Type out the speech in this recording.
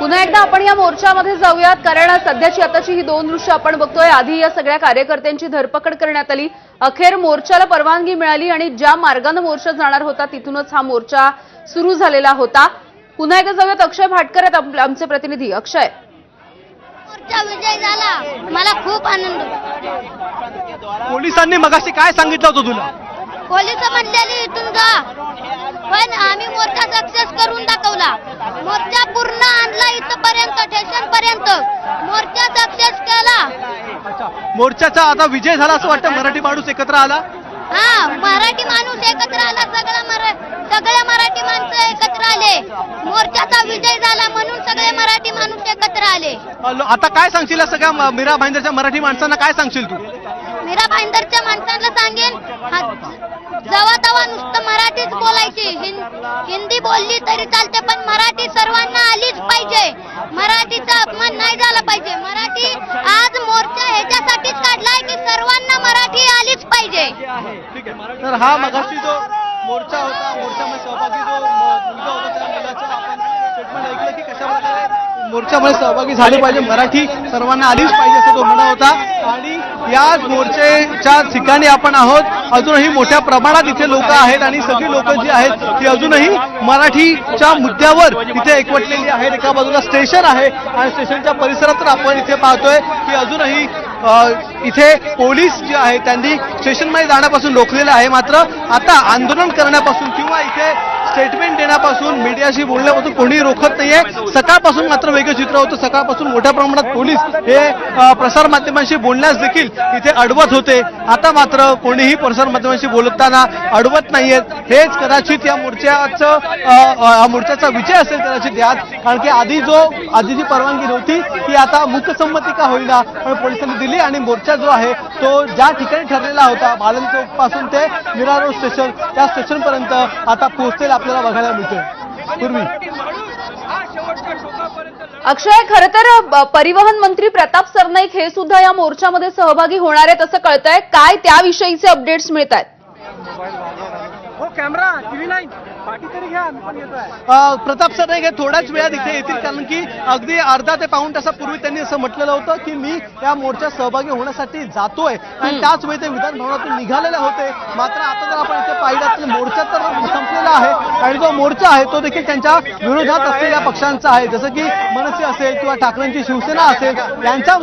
पुन्हा एकदा आपण या मोर्चामध्ये जाऊयात कारण सध्याची आताची ही दोन दृश्य आपण बघतोय. आधी या सगळ्या कार्यकर्त्यांची धरपकड करण्यात आली. अखेर मोर्चाला परवानगी मिळाली आणि ज्या मार्गानं मोर्चा जाणार होता तिथूनच हा मोर्चा सुरू झालेला होता. पुन्हा एकदा जाऊयात. अक्षय भाटकर आहेत आमचे प्रतिनिधी. अक्षय. मोर्चा विजय झाला. मला खूप आनंद. पोलिसांनी मगाशी काय सांगितलं होतं तुला? पोलीस म्हटलेली इथून जा. पण आम्ही मोर्चा सक्सेस करून दाखवला. मोर्चा पूर्ण आणला इथपर्यंत स्टेशन पर्यंत. मोर्चा सक्सेस केला. मोर्चाचा आता विजय झाला असं वाटतं? मराठी माणूस एकत्र आला? हा मराठी माणूस एकत्र आला. सगळा मरा सगळे मराठी माणसं एकत्र आले. मोर्चाचा विजय झाला सगळे मराठी माणूस एकत्र आले. आता काय सांगशील सगळ्या मीरा भाईंदरच्या मराठी माणसांना काय सांगशील तू? मीरा भाईंदरच्या माणसांना सांगेन जवा तवा नुसतं मराठीच बोलायची. हिंदी बोलली तरी चालते पण मराठी सर्वांना आलीच पाहिजे. मराठीचा अपमान नाही झाला पाहिजे. मराठी आज मोर्चा ह्याच्यासाठीच काढलाय की सर्वांना मराठी आलीच पाहिजे. तर हा मगाशी जो मोर्चा होता मोर्चामध्ये सहभागी जो म- मुलगा होता त्या मुलाचं आपण स्टेटमेंट ऐकलं की कशा प्रकारे मोर्चामध्ये सहभागी झाले पाहिजे. मराठी सर्वांना आलीच पाहिजे असं तो म्हणा होता. आणि या मोर्चेच्या ठिकाणी आपण आहोत. अजूनही मोठ्या प्रमाणात इथे लोक आहेत आणि सगळी लोक जी आहेत ती अजूनही मराठीच्या मुद्द्यावर इथे एकवटलेली आहेत. एका बाजूला स्टेशन आहे आणि स्टेशनच्या परिसरात तर आपण इथे पाहतोय की अजूनही इथे पोलीस जे आहे त्यांनी स्टेशनमध्ये जाण्यापासून रोखलेलं आहे मात्र आता आंदोलन करण्यापासून किंवा स्टेटमेंट देण्यापासून मीडियाशी बोलण्यापासून कोणी रोखत नाहीये. सकाळपासून मात्र वेगळं चित्र होतं. सकाळपासून मोठ्या प्रमाणात पोलीस हे प्रसारमाध्यमांशी बोलण्यास देखील इथे अडवत होते. आता मात्र कोणीही प्रसारमाध्यमांशी बोलताना अडवत नाहीयेत हेच कदाचित या मोर्चाचं या मोर्चाचा विजय असेल कदाचित यात. कारण की आधी जो आधी जी परवानगी नव्हती ती आता मुकसंमती का होईना पण पोलिसांनी दिली आणि मोर्चा जो आहे तो ज्या ठिकाणी ठरलेला होता भालन चौकपासून ते मीरा रोड स्टेशन त्या स्टेशन पर्यंत आता पोहोचेल आपल्याला बघायला मिळतोय. पूर्वी. अक्षय खरं तर परिवहन मंत्री प्रताप सरनाईक हे सुद्धा या मोर्चामध्ये सहभागी होणार आहेत असं कळतंय. काय त्याविषयीचे अपडेट्स मिळत आहेत अ, प्रताप सर हे थोड्याच वेळात इथे येतील कारण की अगदी अर्धा ते पाऊण तासापूर्वी त्यांनी असं म्हटलेलं होतं की मी या मोर्चात सहभागी होण्यासाठी जातोय. आणि त्याच वेळी ते विधान भवनातून निघालेले होते. मात्र आता जर आपण इथे पाहिलं तर मोर्चा तर संपलेला आहे. आणि जो मोर्चा आहे तो देखील त्यांच्या विरोधात असलेल्या पक्षांचा आहे. जसं की मनसे असेल किंवा ठाकरेंची शिवसेना असेल यांचा